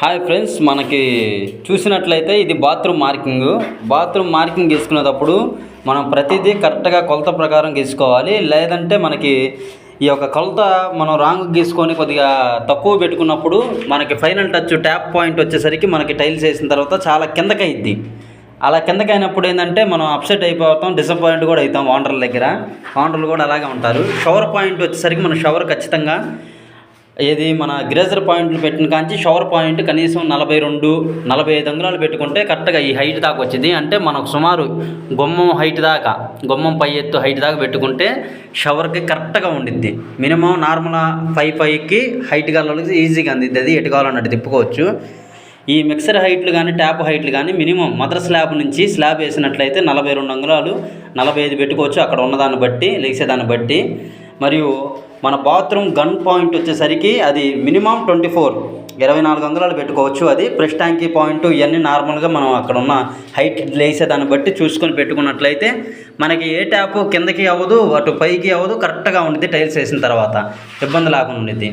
Hi friends మనకి చూసినట్లయితే ఇది బాత్రూమ్ మార్కింగ్. బాత్రూమ్ మార్కింగ్ గీసుకునేటప్పుడు మనం ప్రతిదీ కరెక్ట్గా కొలత ప్రకారం గీసుకోవాలి. లేదంటే మనకి ఈ యొక్క కొలత మనం రాంగ్ గీసుకొని కొద్దిగా తక్కువ పెట్టుకున్నప్పుడు మనకి ఫైనల్ టచ్ ట్యాప్ పాయింట్ వచ్చేసరికి మనకి టైల్స్ వేసిన తర్వాత చాలా కిందకి అలా కిందకి అయినప్పుడు ఏంటంటే మనం అప్సెట్ అయిపోతాం డిసప్పాయింట్ కూడా అవుతాం ఓనర్ల దగ్గర. ఓనర్లు కూడా అలాగే ఉంటారు. షవర్ పాయింట్ వచ్చేసరికి మన షవర్ ఖచ్చితంగా ఏది మన గ్రేజర్ పాయింట్లు పెట్టిన కాంచి షవర్ పాయింట్ కనీసం నలభై రెండు నలభై ఐదు అంగుళాలు పెట్టుకుంటే కరెక్ట్గా ఈ హైట్ దాకా వచ్చింది. అంటే మనకు సుమారు గుమ్మం హైట్ దాకా గుమ్మం పై ఎత్తు హైట్ దాకా పెట్టుకుంటే షవర్కి కరెక్ట్గా ఉండిద్ది. మినిమం నార్మల్ ఫైవ్ ఫైవ్కి హైట్ కావాలకి ఈజీగా అందిద్ది. అది ఎటు కావాలన్నట్టు తిప్పుకోవచ్చు. ఈ మిక్సర్ హైట్లు కానీ ట్యాప్ హైట్లు కానీ మినిమం మదర్ స్లాబ్ నుంచి స్లాబ్ వేసినట్లయితే నలభై రెండు అంగుళాలు నలభై ఐదు పెట్టుకోవచ్చు అక్కడ ఉన్నదాన్ని బట్టి లేచేదాన్ని బట్టి. మరియు మన బాత్రూమ్ గన్ పాయింట్ వచ్చేసరికి అది మినిమం ట్వంటీ ఫోర్ ఇరవై నాలుగు అంగుళాలు పెట్టుకోవచ్చు అది. ప్రెస్ ట్యాంకీ పాయింట్ ఇవన్నీ నార్మల్గా మనం అక్కడ ఉన్న హైట్ లేసేదాన్ని బట్టి చూసుకొని పెట్టుకున్నట్లయితే మనకి ఏ ట్యాప్ కిందకి అవ్వదు అటు పైకి అవ్వదు కరెక్ట్గా ఉండిద్ది టైల్స్ వేసిన తర్వాత. ఇబ్బంది లేకుండా ఉండిద్ది.